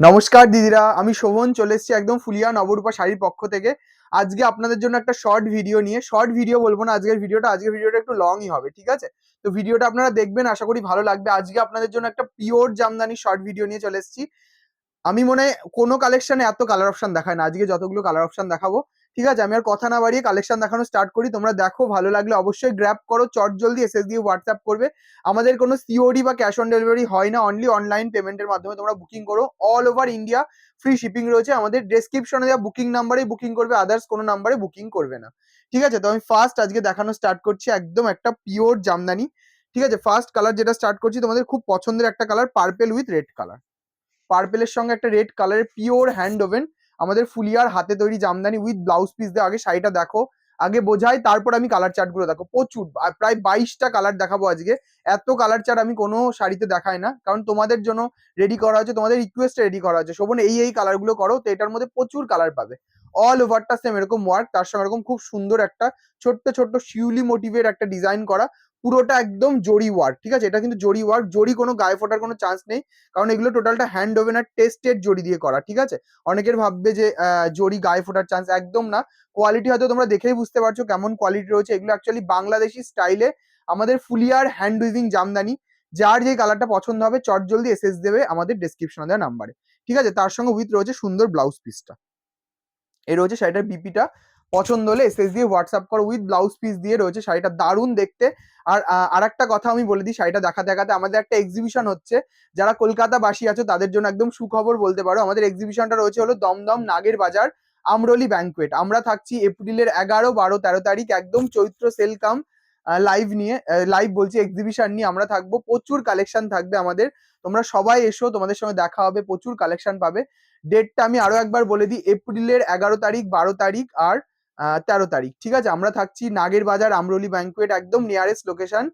নমস্কার দিদিরা, আমি শোভন, চলে এসেছি একদম ফুলিয়া নবরূপা শাড়ির পক্ষ থেকে। আজকে আপনাদের জন্য একটা শর্ট ভিডিও নিয়ে শর্ট ভিডিও বলব না আজকের ভিডিওটা আজকের ভিডিওটা একটু লংই হবে, ঠিক আছে? তো ভিডিওটা আপনারা দেখবেন, আশা করি ভালো লাগবে। আজকে আপনাদের জন্য একটা পিওর জামদানি শর্ট ভিডিও নিয়ে চলে এসেছি। আমি মনে হয় কোনো কালেকশনে এত কালার অপশন দেখায় না। আজকে যতগুলো কালার অপশন দেখাবো ঠিক আছে? আমি আর কথা না বাড়িয়ে কালেকশন দেখানো স্টার্ট করি। তোমরা দেখো, ভালো লাগলে অবশ্যই গ্র্যাপ করো। চট জলদি এসএস দিয়ে হোয়াটসঅ্যাপ করবে। আমাদের কোনো সিওডি বা ক্যাশ অন ডেলিভারি হয় না। অনলি অনলাইন পেমেন্টের মাধ্যমে তোমরা বুকিং করো। All over India free shipping রয়েছে। আমাদের ডেসক্রিপশনে দেওয়া বুকিং নাম্বারে বুকিং করবে। আদার্স কোনো নাম্বারে বুকিং করবে না। ঠিক আছে? তো আমি ফার্স্ট আজকে দেখানো স্টার্ট করছি একদম একটা পিওর জামদানি। ঠিক আছে? ফার্স্ট কালার যেটা স্টার্ট করছি, তোমাদের খুব পছন্দের একটা colour purple with red colour পার্পেলের সঙ্গে একটা রেড কালারের পিওর হ্যান্ড ওভেন আমাদের ফুলিয়ার হাতে তৈরি জামদানি উইথ ব্লাউজ পিস দিয়ে আগে শাড়িটা দেখো। আগে বোঝাই, তারপর আমি কালার চার্টগুলো দেখো। প্রচুর প্রায় বাইশটা কালার দেখাবো আজকে। এত কালার চার্ট আমি কোনো শাড়িতে দেখাই না। কারণ তোমাদের জন্য রেডি করা হয়েছে, তোমাদের রিকোয়েস্টে রেডি করা হয়েছে। শোভন, এই এই কালারগুলো করো, তো এটার মধ্যে প্রচুর কালার পাবে। অল ওভারটা সেম এরকম ওয়ার্ক তার সঙ্গে এরকম খুব সুন্দর একটা ছোট্ট ছোট্ট শিউলি মোটিভের একটা ডিজাইন করা। পুরোটা একদম জরি ওয়ার্ক ঠিক আছে? এটা কিন্তু জরি ওয়ার্ক জরি কোনো গায়ে ফোটার কোনো চান্স নেই। কারণ এগুলো টোটালটা হ্যান্ড ওভেন আর টেস্টেড জড়ি দিয়ে করা, ঠিক আছে? অনেকের ভাববে যে জড়ি গায়ে ফোটার চান্স একদম না। কোয়ালিটি হয়তো তোমরা দেখেই বুঝতে পারছ কেমন কোয়ালিটি রয়েছে। এগুলো অ্যাকচুয়ালি বাংলাদেশি স্টাইলে আমাদের ফুলিয়ার হ্যান্ড উইভিং জামদানি, যার যে কালারটা পছন্দ হবে, চট জলদি এসএস দেবে আমাদের ডেসক্রিপশনে দেওয়া নাম্বারে ঠিক আছে? তার সঙ্গে উইথ রয়েছে সুন্দর ব্লাউজ পিসটা এই রয়েছে শাড়িটার বিপিটা পছন্দ হলে এসএস দিয়ে হোয়াটসঅ্যাপ করো উইথ ব্লাউজ পিস দিয়ে রয়েছে শাড়িটা। দারুণ দেখতে। আর আর একটা কথা আমি বলে দিই, শাড়িটা দেখা দেখাতে আমাদের একটা এক্সিবিশন হচ্ছে। যারা কলকাতাবাসী আছো, তাদের জন্য একদম সুখবর বলতে পারো। আমাদের এক্সিবিশনটা রয়েছে হলো দমদম নাগের বাজার, আমরলি ব্যাংকুয়েট আমরা থাকছি এপ্রিলের এগারো, বারো, তেরো তারিখ, একদম চৈত্র সেল কাম লাইভ নিয়ে লাইভ বলছি এক্সিবিশন নিয়ে আমরা থাকব। প্রচুর কালেকশন থাকবে আমাদের। তোমরা সবাই এসো, তোমাদের সঙ্গে দেখা হবে, প্রচুর কালেকশন পাবে। ডেটটা আমি আরও একবার বলে দিই এপ্রিলের এগারো তারিখ, বারো তারিখ, আর তেরো তারিখ, ঠিক আছে? আমরা থাকছি নাগের বাজার আমরলি ব্যাংকুয়েট একদম nearest location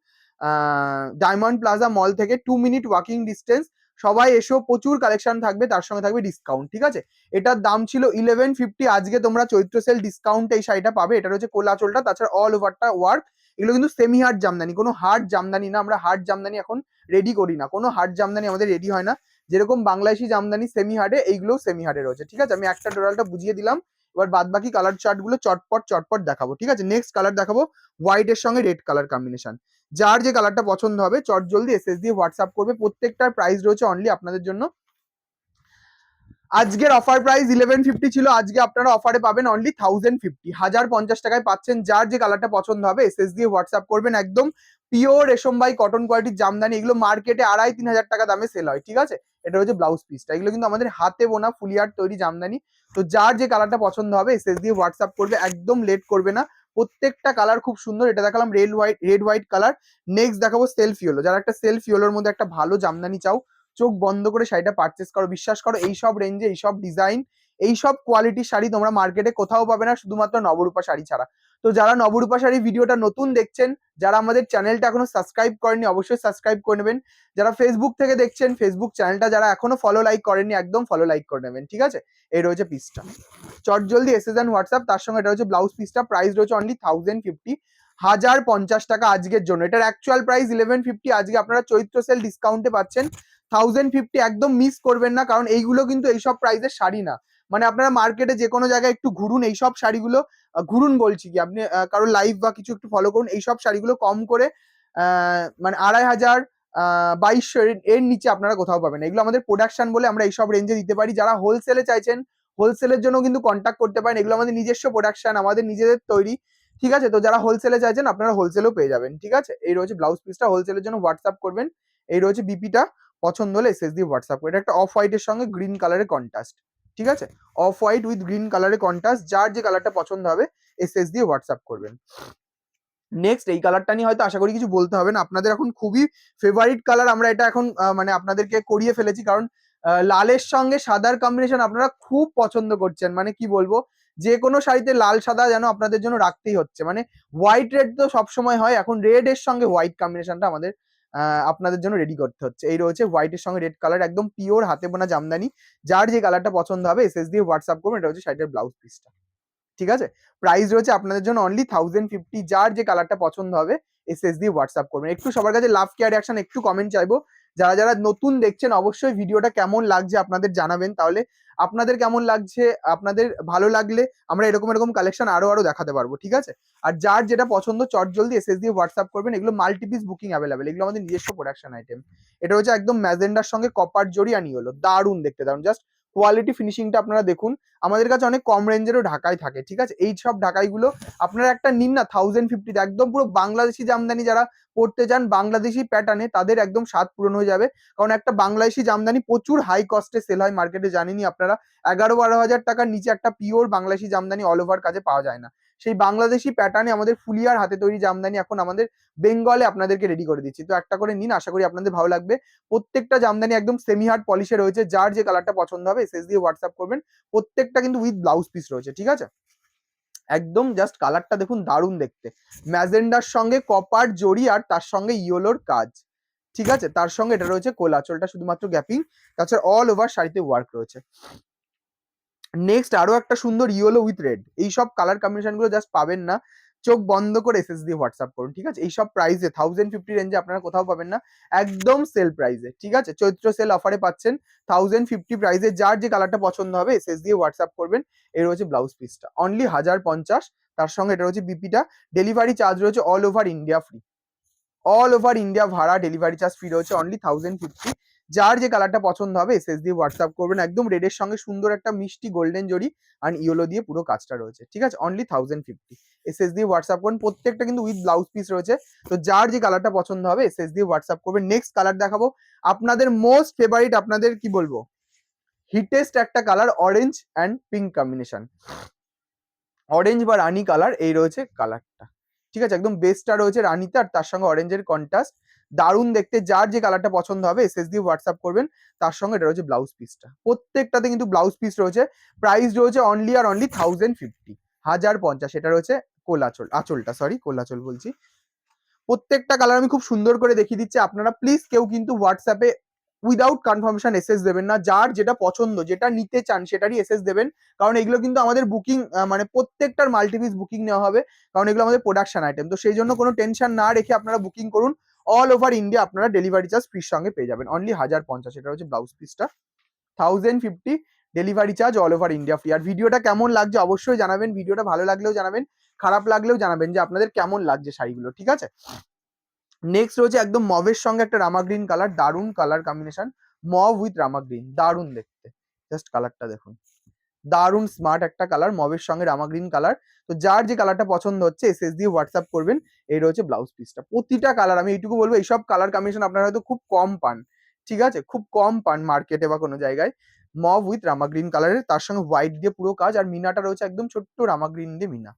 diamond plaza mall থেকে টু মিনিট ওয়াকিং ডিস্টেন্স সবাই এসো, প্রচুর কালেকশন থাকবে, তার সঙ্গে থাকবে ডিসকাউন্ট ঠিক আছে? এটার দাম ছিল ইলেভেন ফিফটি আজকে তোমরা চৈত্র সেল ডিসকাউন্ট এই শাড়িটা পাবে, এটা হচ্ছে কোলাচলটা তাছাড়া অল ওভারটা ওয়ার্ক এগুলো কিন্তু সেমি হার্ড জামদানি, কোনো হার্ড জামদানি না, আমরা হার্ড জামদানি এখন রেডি করি না, কোনো হার্ড জামদানি আমাদের রেডি হয় না, যেরকম বাংলাদেশি জামদানি সেমি হার্ডে এইগুলো সেমি হার্ডে রয়েছে, ঠিক আছে? আমি একটা টোটালটা বুঝিয়ে দিলাম এবার বাদ বাকি কালার চার্টগুলো চটপট চটপট দেখাবো, ঠিক আছে? নেক্সট কালার দেখাবো হোয়াইট এর সঙ্গে রেড কালার কম্বিনেশন যার যে কালারটা পছন্দ হবে, চট জলদি এসএস দিয়ে হোয়াটসঅ্যাপ করবে। প্রত্যেকটার প্রাইস রয়েছে অনলি আপনাদের জন্য। আজকের অফার প্রাইস ইলেভেন ফিফটি ছিল, আজকে আপনারা অফারে পাবেন অনলি থাউজেন্ড ফিফটি হাজার পঞ্চাশ টাকায় পাচ্ছেন, যার যে কালারটা পছন্দ হবে এসএস দিয়ে হোয়াটসঅ্যাপ করবেন একদম পিওর রেশম বাই কটন কোয়ালিটির জামদানি, এগুলো মার্কেটে আড়াই তিন হাজার টাকা দামে সেল হয়, ঠিক আছে? এটা হচ্ছে ব্লাউজ পিসটা এগুলো কিন্তু আমাদের হাতে বোনা ফুলিয়ার তৈরি জামদানি। তো যার যে কালারটা পছন্দ হবে এসএস দিয়ে হোয়াটসঅ্যাপ করবে, একদম লেট করবে না। প্রত্যেকটা কালার খুব সুন্দর, এটা দেখালাম red white red white colour next দেখাবো সেলফ ইয়েলো যারা একটা সেলফ ইয়েলোর মধ্যে একটা ভালো জামদানি চাও, চোখ বন্ধ করে শাড়িটা পারচেস করো, বিশ্বাস করো, এইসব রেঞ্জে এইসব ডিজাইন এইসব কোয়ালিটির শাড়ি তোমরা মার্কেটে কোথাও পাবে না, শুধুমাত্র নবরূপা শাড়ি ছাড়া। তো যারা নবরূপা শাড়ি ভিডিওটা নতুন দেখছেন, যারা আমাদের চ্যানেলটা এখনও সাবস্ক্রাইব করেনি অবশ্যই সাবস্ক্রাইব করে নেবেন। যারা ফেসবুক থেকে দেখছেন ফেসবুক চ্যানেলটা যারা এখনও ফলো লাইক করেননি, একদম ফলো লাইক করে নেবেন, ঠিক আছে? এই রয়েছে পিসটা চট জলদি এসএস অ্যান্ড হোয়াটসঅ্যাপ তার সঙ্গে এটা হচ্ছে ব্লাউজ পিসটা প্রাইস রয়েছে অনলি থাউজেন্ড ফিফটি হাজার পঞ্চাশ টাকা আজকের জন্য। এটার অ্যাকচুয়াল প্রাইস ইলেভেন ফিফটি আজকে আপনারা চৈত্র সেল ডিসকাউন্টে পাচ্ছেন। থাউজেন্ড ফিফটি একদম মিস করবেন না, কারণ এইগুলো কিন্তু এইসব প্রাইসের শাড়ি না। মানে আপনারা মার্কেটে যে কোনো জায়গায় একটু ঘুরুন এইসব শাড়িগুলো ঘুরুন বলছি কি আপনি আহ, কারও লাইভ বা কিছু একটু ফলো করুন এইসব শাড়িগুলো কম করে মানে আড়াই হাজার বাইশশো এর নিচে আপনারা কোথাও পাবেন। এগুলো আমাদের প্রোডাকশন বলে আমরা এইসব রেঞ্জে দিতে পারি। যারা হোলসেলে চাইছেন হোলসেলের জন্য কিন্তু কন্ট্যাক্ট করতে পারেন। এগুলো আমাদের নিজস্ব প্রোডাকশন আমাদের নিজেদের তৈরি ঠিক আছে? তো যারা হোলসেলে চাইছেন আপনারা হোলসেলও পেয়ে যাবেন ঠিক আছে? এই রয়েছে ব্লাউজ পিসটা হোলসেলের জন্য হোয়াটসঅ্যাপ করবেন। এই রয়েছে বিপিটা পছন্দ হলে এসএস দিয়ে হোয়াটসঅ্যাপ করে। এটা একটা অফ হোয়াইটের সঙ্গে গ্রিন কালারের কন্ট্রাস্ট ঠিক আছে? অফ হোয়াইট উইথ গ্রিন কালারের কন্ট্রাস্ট যার যে কালারটা পছন্দ হবে এসএস দিয়ে হোয়াটসঅ্যাপ করবেন। নেক্সট এই কালারটা নিয়ে হয়তো আশা করি কিছু বলতে হবে না। আপনাদের এখন খুবই ফেভারিট কালার আমরা এটা এখন মানে আপনাদেরকে করিয়ে ফেলেছি, কারণ লালের সঙ্গে সাদার কম্বিনেশন আপনারা খুব পছন্দ করছেন। মানে কি বলব? যে কোনো শাড়িতে লাল, সাদা যেন আপনাদের জন্য রাখতেই হচ্ছে। মানে হোয়াইট রেড তো সবসময় হয়, এখন রেড এর সঙ্গে হোয়াইট কম্বিনেশনটা আমাদের আপনাদের জন্য রেডি করতে হচ্ছে। এই রয়েছে হোয়াইটের সঙ্গে রেড কালার একদম পিওর হাতে বোনা জামদানি। যার যে কালারটা পছন্দ হবে এসএস দিয়ে হোয়াটসঅ্যাপ করবেন, এটা হচ্ছে শাড়িটার ব্লাউজ পিসটা ঠিক আছে? প্রাইস রয়েছে আপনাদের জন্য অনলি থাউজেন্ড ফিফটি যার যে কালারটা পছন্দ হবে এসএস দিয়ে হোয়াটসঅ্যাপ করবেন। একটু সবার কাছে লাভ কেয়ার অ্যাকশন একটু কমেন্ট চাইব। যারা যারা নতুন দেখছেন, অবশ্যই ভিডিওটা কেমন লাগছে আপনাদের জানাবেন। তাহলে আপনাদের কেমন লাগছে, আপনাদের ভালো লাগলে আমরা এরকম এরকম কালেকশন আরও আরও দেখাতে পারব, ঠিক আছে? আর যার যেটা পছন্দ, চট জলদি এসএস দিয়ে হোয়াটসঅ্যাপ করবেন। এগুলো মাল্টিপিস বুকিং অ্যাভেলেবেল এগুলো আমাদের নিজস্ব প্রোডাকশন আইটেম এটা হচ্ছে একদম ম্যাজেন্ডার সঙ্গে কপার জড়ি আনি হলো দারুণ দেখতে দারুণ জাস্ট কোয়ালিটি ফিনিশিংটা আপনারা দেখুন। আমাদের কাছে অনেক কম রেঞ্জেরও ঢাকাই থাকে, ঠিক আছে? এই সব ঢাকাইগুলো আপনারা একটা নিন না থাউজেন্ড ফিফটিতে একদম পুরো বাংলাদেশি জামদানি যারা পড়তে চান, বাংলাদেশি প্যাটার্নে তাদের একদম স্বাদ পূরণ হয়ে যাবে। কারণ একটা বাংলাদেশি জামদানি প্রচুর হাই কস্টে সেল হয় মার্কেটে জানেনই আপনারা এগারো বারো হাজার টাকার নিচে একটা pure Bangladeshi jamdani all over কাজে পাওয়া যায় না। সেই বাংলাদেশি প্যাটার্নে আমাদের ফুলিয়ার হাতে তৈরি জামদানি এখন আমাদের বেঙ্গলে আপনাদেরকে রেডি করে দিচ্ছি। তো একটা করে নিন, আশা করি আপনাদের ভালো লাগবে। প্রত্যেকটা জামদানি একদম সেমি হার্ড পলিশে রয়েছে, যার যে কালারটা পছন্দ হবে এসএস দিয়ে হোয়াটসঅ্যাপ করবেন। প্রত্যেকটা কিন্তু উইথ ব্লাউজ পিস রয়েছে, ঠিক আছে? একদম জাস্ট কালারটা দেখুন দারুণ দেখতে। ম্যাজেন্ডার সঙ্গে কপার জড়ি আর তার সঙ্গে ইয়েলোর কাজ, ঠিক আছে? তার সঙ্গে এটা রয়েছে কোলাচলটা শুধুমাত্র গ্যাপিং তাছাড়া অল ওভার শাড়িতে ওয়ার্ক রয়েছে। নেক্সট আরও একটা সুন্দর ইয়েলো উইথ রেড এই সব কালার কম্বিনেশনগুলো জাস্ট পাবেন না। চোখ বন্ধ করে এসএস দিয়ে হোয়াটসঅ্যাপ করুন, ঠিক আছে? এইসব প্রাইসে থাউজেন্ড ফিফটি রেঞ্জে আপনারা কোথাও পাবেন না। একদম সেল প্রাইসে ঠিক আছে? চৈত্র সেল অফারে পাচ্ছেন থাউজেন্ড ফিফটি প্রাইসে যার যে কালারটা পছন্দ হবে এসএস দিয়ে হোয়াটসঅ্যাপ করবেন। এর হচ্ছে ব্লাউজ পিসটা অনলি হাজার পঞ্চাশ, তার সঙ্গে এটা হচ্ছে বিপিটা ডেলিভারি চার্জ রয়েছে all over India free all over India ভাড়া ডেলিভারি চার্জ ফ্রি রয়েছে। অনলি থাউজেন্ড ফিফটি যার যে কালারটা পছন্দ হবে, এসএস দিয়ে হোয়াটসঅ্যাপ করবেন। একদম রেডের সঙ্গে সুন্দর একটা মিষ্টি গোল্ডেন জড়ি আর ইয়েলো দিয়ে পুরো কাজটা রয়েছে। ঠিক আছে? অনলি থাউজেন্ড ফিফটি এসএস দিয়ে হোয়াটসঅ্যাপ করুন। প্রত্যেকটা কিন্তু উইথ ব্লাউজ পিস রয়েছে। তো যার যে কালারটা পছন্দ হবে, এসএস দিয়ে হোয়াটসঅ্যাপ করবেন। নেক্সট কালার দেখাবো। আপনাদের মোস্ট ফেভারিট আপনাদের কি বলব? হিটেস্ট একটা colour orange and pink combination orange বা রানি কালার এই রয়েছে কালারটা ঠিক আছে? একদম বেস্টটা রয়েছে রানিতে আর তার সঙ্গে অরেঞ্জের কন্ট্রাস্ট দারুণ দেখতে, যার যে কালারটা পছন্দ হবে এসএস দিয়ে হোয়াটসঅ্যাপ করবেন, তার সঙ্গে এটা রয়েছে ব্লাউজ পিসটা প্রত্যেকটাতে কিন্তু ব্লাউজ পিস রয়েছে প্রাইস রয়েছে অনলি আর অনলি থাউজেন্ড ফিফটি হাজার পঞ্চাশ, এটা রয়েছে কোলাচল, আঁচলটা সরি কোলাচল বলছি। প্রত্যেকটা কালার আমি খুব সুন্দর করে দেখিয়ে দিচ্ছি, আপনারা প্লিজ কেউ কিন্তু হোয়াটসঅ্যাপে উইদাউট কনফার্মেশন এসএস দেবেন না, যার যেটা পছন্দ, যেটা নিতে চান, সেটারই এসএস দেবেন। কারণ এগুলো কিন্তু আমাদের বুকিং মানে প্রত্যেকটার মাল্টিপিস বুকিং নেওয়া হবে, কারণ এগুলো আমাদের প্রোডাকশন আইটেম তো সেই জন্য কোনো টেনশন না রেখে আপনারা বুকিং করুন অল ওভার ইন্ডিয়া আপনারা ডেলিভারি চার্জ ফ্রির সঙ্গে পেয়ে যাবেন। অনলি হাজার পঞ্চাশ, এটা হচ্ছে ব্লাউজ পিসটা thousand fifty delivery charge all over India free আর ভিডিওটা কেমন লাগছে অবশ্যই জানাবেন। ভিডিওটা ভালো লাগলেও জানাবেন, খারাপ লাগলেও জানাবেন যে আপনাদের কেমন লাগছে শাড়িগুলো, ঠিক আছে? নেক্সট রয়েছে একদম মভের সঙ্গে একটা রামা গ্রিন কালার দারুণ colour combination mauve with Rama green দারুণ দেখতে। জাস্ট কালারটা দেখুন। দারুণ স্মার্ট একটা কালার মবের সঙ্গে রামা গ্রিন কালার তো যার যে কালারটা পছন্দ হচ্ছে এসএস দিয়ে হোয়াটসঅ্যাপ করবেন। এই রয়েছে ব্লাউজ পিসটা প্রতিটা কালার আমি এইটুকু বলব, এইসব কালার কম্বিনেশন আপনারা হয়তো খুব কম পান। ঠিক আছে? খুব কম পান মার্কেটে বা কোনো জায়গায়। মভ উইথ রামা গ্রিন কালারের তার সঙ্গে হোয়াইট দিয়ে পুরো কাজ। আর মিনাটা রয়েছে একদম ছোট্ট রামা গ্রিন দিয়ে মিনা।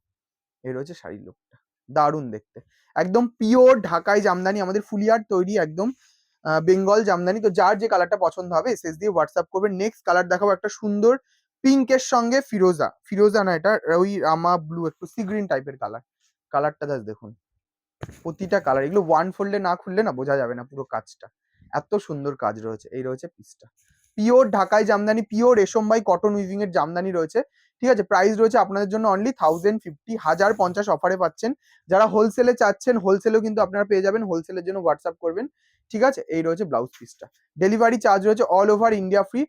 এই রয়েছে শাড়ির লোকটা দারুণ দেখতে। একদম পিওর ঢাকায় জামদানি। আমাদের ফুলিয়ার তৈরি একদম বেঙ্গল জামদানি। তো যার যে কালারটা পছন্দ হবে এসএস দিয়ে হোয়াটসঅ্যাপ করবেন। নেক্সট কালার দেখাবো একটা সুন্দর পিঙ্কের সঙ্গে ফিরোজা। ফিরোজা না এটা, ওই রামা ব্লু, একটু সি গ্রিন টাইপের কালার কালারটা জাস্ট দেখুন। প্রতিটা কালার এগুলো ওয়ান ফোল্ডে না খুললে না বোঝা যাবে না পুরো কাজটা। এত সুন্দর কাজ রয়েছে, এই রয়েছে পিসটা পিওর ঢাকায় জামদানি পিওর রেশম বাই কটন উইভিং এর জামদানি রয়েছে। ঠিক আছে প্রাইস রয়েছে আপনাদের জন্য অনলি থাউজেন্ড ফিফটি হাজার পঞ্চাশ অফারে পাচ্ছেন। যারা হোলসেলে চাচ্ছেন হোলসেলেও কিন্তু আপনারা পেয়ে যাবেন হোলসেলের জন্য হোয়াটসঅ্যাপ করবেন। ঠিক আছে, এই রয়েছে ব্লাউজ পিসটা ডেলিভারি চার্জ রয়েছে all over India free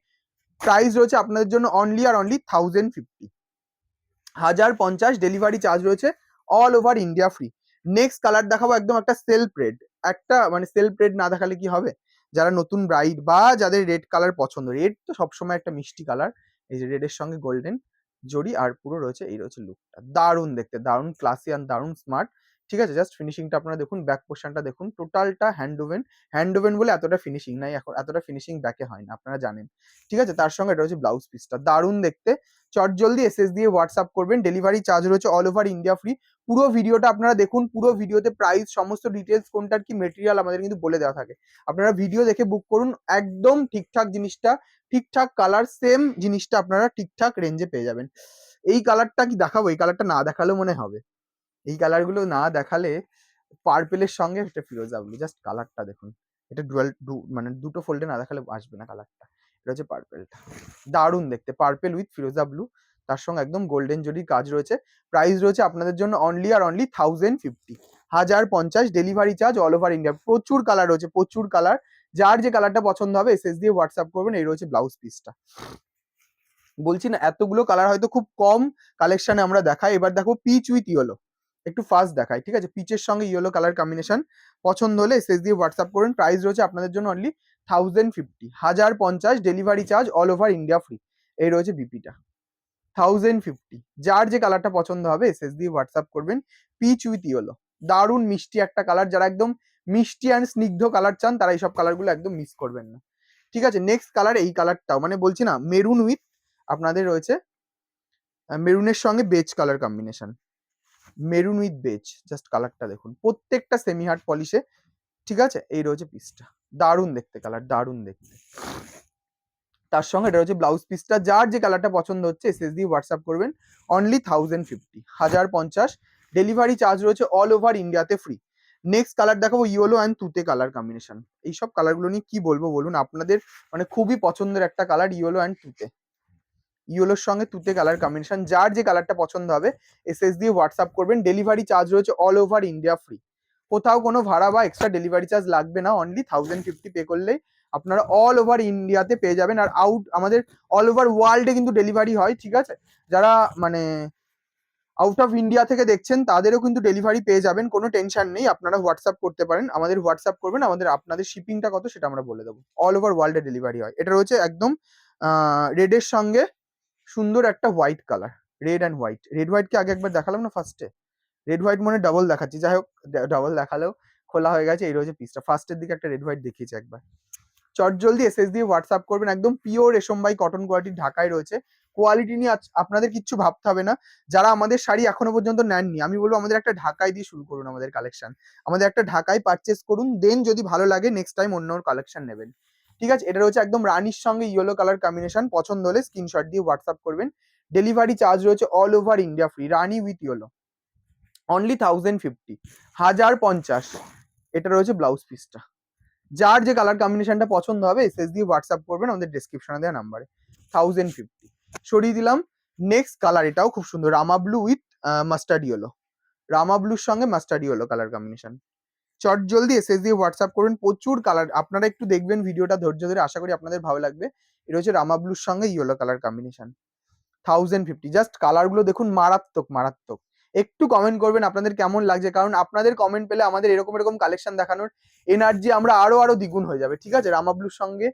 price রয়েছে আপনাদের জন্য অনলি আর অনলি থাউজেন্ড ফিফটি হাজার পঞ্চাশ ডেলিভারি চার্জ রয়েছে all over India free next colour দেখাবো একদম একটা সেলফ রেড একটা মানে সেলফ রেড না দেখালে কি হবে? যারা নতুন ব্রাইড বা যাদের রেড কালার পছন্দ রেড তো সবসময় একটা মিষ্টি কালার এই যে রেডের সঙ্গে গোল্ডেন জড়ি আর পুরো রয়েছে, এই রয়েছে লুকটা দারুণ দেখতে, দারুণ ক্লাসি আর দারুণ স্মার্ট ঠিক আছে? জাস্ট ফিনিশিংটা আপনারা দেখুন ব্যাক পোর্শনটা দেখুন টোটালটা হ্যান্ড ওভেন হ্যান্ড ওভেন বলে এতটা ফিনিশিং নাই, এখন এতটা ফিনিশিং ব্যাকে হয় না, আপনারা জানেন। ঠিক আছে? তার সঙ্গে এটা হচ্ছে ব্লাউজ পিসটা দারুণ দেখতে। চট জলদি এসএস দিয়ে হোয়াটসঅ্যাপ করবেন ডেলিভারি চার্জ রয়েছে অল ওভার ইন্ডিয়া ফ্রি পুরো ভিডিওটা আপনারা দেখুন, পুরো ভিডিওতে প্রাইস সমস্ত ডিটেলস কোনটার কি মেটেরিয়াল আমাদের কিন্তু বলে দেওয়া থাকে। আপনারা ভিডিও দেখে বুক করুন, একদম ঠিকঠাক জিনিসটা, ঠিকঠাক কালার সেম জিনিসটা আপনারা ঠিকঠাক রেঞ্জে পেয়ে যাবেন। এই কালারটা কি দেখাবো? এই কালারটা না দেখালেও মনে হবে। এই কালারগুলো না দেখালে পার্পেলের সঙ্গে এটা ফিরোজা ব্লু জাস্ট কালারটা দেখুন। এটা ডুয়াল মানে দুটো ফোল্ডে না দেখালে আসবে না কালারটা এটা হচ্ছে পার্পেলটা দারুণ দেখতে। পার্পেল উইথ ফিরোজা ব্লু তার সঙ্গে একদম গোল্ডেন জরির কাজ রয়েছে। প্রাইস রয়েছে আপনাদের জন্য অনলি আর অনলি থাউজেন্ড ফিফটি হাজার পঞ্চাশ delivery charge all over India প্রচুর কালার রয়েছে, প্রচুর কালার যার যে কালারটা পছন্দ হবে এসএস দিয়ে হোয়াটসঅ্যাপ করবেন, এই রয়েছে ব্লাউজ পিসটা বলছি না, এতগুলো কালার হয়তো খুব কম কালেকশনে আমরা দেখাই। এবার দেখো পিচ উইথ ইয়েলো একটু ফাস্ট দেখায় ঠিক আছে? পিচের সঙ্গে ইয়েলো কালার কম্বিনেশন পছন্দ হলে এসএস দিয়ে হোয়াটসঅ্যাপ করবেন প্রাইস রয়েছে আপনাদের জন্য অনলি থাউজেন্ড ফিফটি হাজার পঞ্চাশ delivery charge all over India free এই রয়েছে বিপিটা থাউজেন্ড ফিফটি যার যে কালারটা পছন্দ হবে এসএস দিয়ে হোয়াটসঅ্যাপ করবেন। পিচ উইথ ইয়েলো দারুণ মিষ্টি একটা কালার যারা একদম মিষ্টি অ্যান্ড স্নিগ্ধ কালার চান, তারা এইসব কালারগুলো একদম মিস করবেন না। ঠিক আছে? নেক্সট কালার এই কালারটাও মানে বলছি না মেরুন উইথ আপনাদের রয়েছে মেরুনের সঙ্গে beige colour combination maroon with beige just কালারটা দেখুন। প্রত্যেকটা সেমি হার্ড পলিশে ঠিক আছে? এই রয়েছে পিসটা দারুণ দেখতে কালার দারুণ দেখতে। তার সঙ্গে এটা রয়েছে ব্লাউজ পিসটা যার যে কালারটা পছন্দ হচ্ছে এসএস দিয়ে হোয়াটসঅ্যাপ করবেন। অনলি থাউজেন্ড ফিফটি হাজার পঞ্চাশ। ডেলিভারি চার্জ রয়েছে অল ওভার ইন্ডিয়াতে ফ্রি নেক্সট কালার দেখাবো ইয়েলো অ্যান্ড তুতে কালার কম্বিনেশন এইসব কালারগুলো নিয়ে কি বলব বলুন? আপনাদের মানে খুবই পছন্দের একটা কালার ইয়েলো অ্যান্ড তুতে ইয়েলোর সঙ্গে তুতে কালার কম্বিনেশন যার যে কালারটা পছন্দ হবে এসএস দিয়ে হোয়াটসঅ্যাপ করবেন। ডেলিভারি চার্জ রয়েছে অল ওভার ইন্ডিয়া ফ্রি কোথাও কোনো ভাড়া বা এক্সট্রা ডেলিভারি চার্জ লাগবে না অনলি থাউজেন্ড ফিফটি পে করলেই আপনারা অল ওভার ইন্ডিয়াতে পেয়ে যাবেন। আর আউট আমাদের অল ওভার ওয়ার্ল্ডে কিন্তু ডেলিভারি হয়, ঠিক আছে? যারা মানে আউট অফ ইন্ডিয়া থেকে দেখছেন, তাদেরও কিন্তু ডেলিভারি পেয়ে যাবেন, কোনো টেনশন নেই। আপনারা হোয়াটসঅ্যাপ করতে পারেন। আমাদের হোয়াটসঅ্যাপ করবেন, আমাদের আপনাদের শিপিংটা কত সেটা আমরা বলে দেবো। অল ওভার ওয়ার্ল্ডে ডেলিভারি হয়। এটা রয়েছে একদম রেডের সঙ্গে সুন্দর একটা white colour red and white red হোয়াইটকে আগে একবার দেখালাম না ফার্স্টে রেড হোয়াইট মানে ডাবল দেখাচ্ছি। যাই হোক ডাবল দেখালেও খোলা হয়ে গেছে, এই রয়েছে পিসটা ফার্স্টের দিকে একটা রেড হোয়াইট দেখিয়েছি একবার। চট জলদি এসএস দিয়ে হোয়াটসঅ্যাপ করবেন। একদম পিওর রেশম বাই কটন কোয়ালিটি ঢাকায় রয়েছে। কোয়ালিটি নিয়ে আপনাদের কিচ্ছু ভাবতে হবে না। যারা আমাদের শাড়ি এখনও পর্যন্ত নেননি, আমি বলব আমাদের একটা ঢাকায় দিয়ে শুরু করুন আমাদের কালেকশন আমাদের একটা ঢাকায় পারচেস করুন দেন যদি ভালো লাগে নেক্সট টাইম অন্য কালেকশন নেবেন। ঠিক আছে? এটা রয়েছে একদম রানির সঙ্গে ইয়েলো কালার কম্বিনেশন পছন্দ হলে স্ক্রিনশট দিয়ে হোয়াটসঅ্যাপ করবেন। ডেলিভারি চার্জ রয়েছে all over India free Rani with yellow only thousand fifty হাজার পঞ্চাশ। এটা রয়েছে ব্লাউজ পিসটা যার যে কালার কম্বিনেশনটা পছন্দ হবে এসএস দিয়ে হোয়াটসঅ্যাপ করবেন আমাদের ডিসক্রিপশনে দেওয়া নাম্বারে থাউজেন্ড ফিফটি সরিয়ে দিলাম। নেক্সট কালার এটাও খুব সুন্দর। Rama blue with mustard yellow Rama ব্লুর সঙ্গে মাস্টার্ড ইয়েলো কালার কম্বিনেশন চট জলদি এসএস দিয়ে হোয়াটসঅ্যাপ করুন। প্রচুর কালার আপনারা একটু দেখবেন ভিডিওটা ধৈর্য ধরে, আশা করি আপনাদের ভালো লাগবে। এটা হচ্ছে রামা ব্লুর সঙ্গে yellow colour combination thousand fifty just কালারগুলো দেখুন মারাত্মক মারাত্মক। একটু কমেন্ট করবেন আপনাদের কেমন লাগছে, কারণ আপনাদের কমেন্ট পেলে আমাদের এরকম এরকম কালেকশন দেখানোর এনার্জি আমরা আরও আরও দ্বিগুণ হয়ে যাবে, ঠিক আছে? রামা ব্লুর সঙ্গে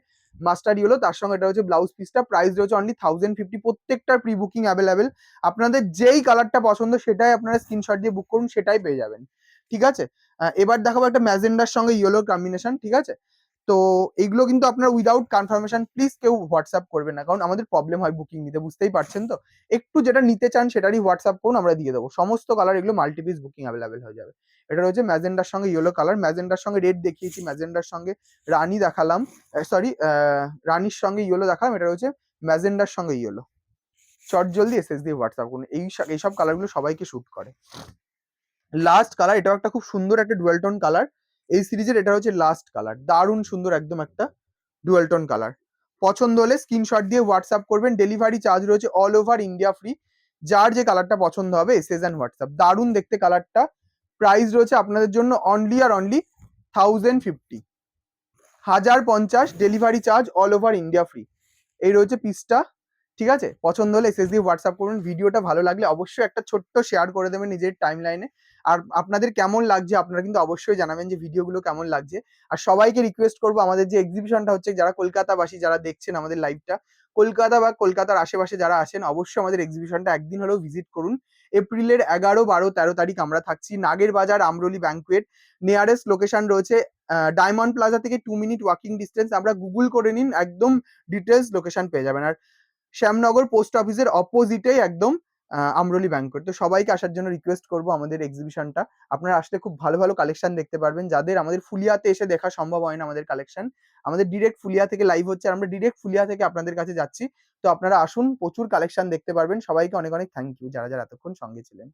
মাস্টার ইয়েলো তার সঙ্গে এটা হচ্ছে ব্লাউজ পিসটা প্রাইস রয়েছে অনলি থাউজেন্ড ফিফটি প্রত্যেকটার প্রি বুকিং অ্যাভেলেবেল আপনাদের যেই কালারটা পছন্দ, সেটাই আপনারা স্ক্রিনশট দিয়ে বুক করুন, সেটাই পেয়ে যাবেন। ঠিক আছে? এবার দেখাবো একটা ম্যাজেন্ডার সঙ্গে ইয়েলো কম্বিনেশন ঠিক আছে? তো এইগুলো কিন্তু আপনার উইদাউট কনফার্মেশন প্লিজ কেউ হোয়াটসঅ্যাপ করবেন না, কারণ আমাদের প্রবলেম হয় বুকিং নিতে, বুঝতেই পারছেন তো? একটু যেটা নিতে চান সেটারই হোয়াটসঅ্যাপ করুন, আমরা দিয়ে দেবো। সমস্ত কালার এগুলো মাল্টিপিস বুকিং অ্যাভেলেবেল হয়ে যাবে। এটা রয়েছে ম্যাজেন্ডার সঙ্গে ইয়েলো কালার ম্যাজেন্ডার সঙ্গে রেড দেখিয়েছি, ম্যাজেন্ডার সঙ্গে রানী দেখালাম সরি রানীর সঙ্গে ইয়েলো দেখালাম, এটা রয়েছে ম্যাজেন্ডার সঙ্গে ইয়েলো চট জলদি এসএস দিয়ে হোয়াটসঅ্যাপ করুন, এই এইসব কালারগুলো সবাইকে শ্যুট করে। লাস্ট কালার এটাও একটা খুব সুন্দর একটা ডুয়েল টোন কালার এই সিরিজের এটা হচ্ছে লাস্ট কালার দারুণ সুন্দর একদম একটা ডুয়েল টোন কালার পছন্দ হলে স্ক্রিনশট দিয়ে হোয়াটসঅ্যাপ করবেন। ডেলিভারি চার্জ রয়েছে অল ওভার ইন্ডিয়া ফ্রি যার যে কালারটা পছন্দ হবে এসএস অ্যান্ড হোয়াটসঅ্যাপ দারুণ দেখতে কালারটা প্রাইস রয়েছে আপনাদের জন্য অনলি আর অনলি থাউজেন্ড ফিফটি হাজার পঞ্চাশ delivery charge all over India free এই রয়েছে পিসটা ঠিক আছে? পছন্দ হলে এসএস দিয়ে হোয়াটসঅ্যাপ করুন। ভিডিওটা ভালো লাগলে অবশ্যই একটা ছোট্ট শেয়ার করে দেবেন নিজের টাইম লাইনে আর আপনাদের কেমন লাগছে আপনারা কিন্তু অবশ্যই জানাবেন যে ভিডিওগুলো কেমন লাগছে। আর সবাইকে রিকোয়েস্ট করব আমাদের যে এক্সিবিশনটা হচ্ছে, যারা কলকাতাবাসী যারা দেখছেন আমাদের লাইভটা কলকাতা বা কলকাতার আশেপাশে যারা আছেন, অবশ্যই আমাদের এক্সিবিশনটা একদিন হলেও ভিজিট করুন। এপ্রিলের এগারো, বারো, তেরো তারিখ আমরা থাকছি। Nager Bazar আমরলি banquet nearest location রয়েছে ডায়মন্ড প্লাজা থেকে টু মিনিট ওয়াকিং ডিস্টেন্স আমরা গুগল করে নিন, একদম ডিটেলস লোকেশন পেয়ে যাবেন। আর শ্যামনগর পোস্ট অফিসের অপোজিটেই একদম আমরলি ব্যাঙ্কুয়েট তো সবাইকে আসার জন্য রিকোয়েস্ট করব আমাদের এক্সিবিশনটা আপনারা আসলে খুব ভালো ভালো কালেকশন দেখতে পারবেন। যাদের আমাদের ফুলিয়াতে এসে দেখা সম্ভব হয় না আমাদের কালেকশন আমাদের ডিরেক্ট ফুলিয়া থেকে লাইভ হচ্ছে আমরা ডিরেক্ট ফুলিয়া থেকে আপনাদের কাছে যাচ্ছি। তো আপনারা আসুন, প্রচুর কালেকশন দেখতে পারবেন। সবাইকে অনেক অনেক থ্যাংক ইউ যারা যারা এতক্ষণ সঙ্গে ছিলেন।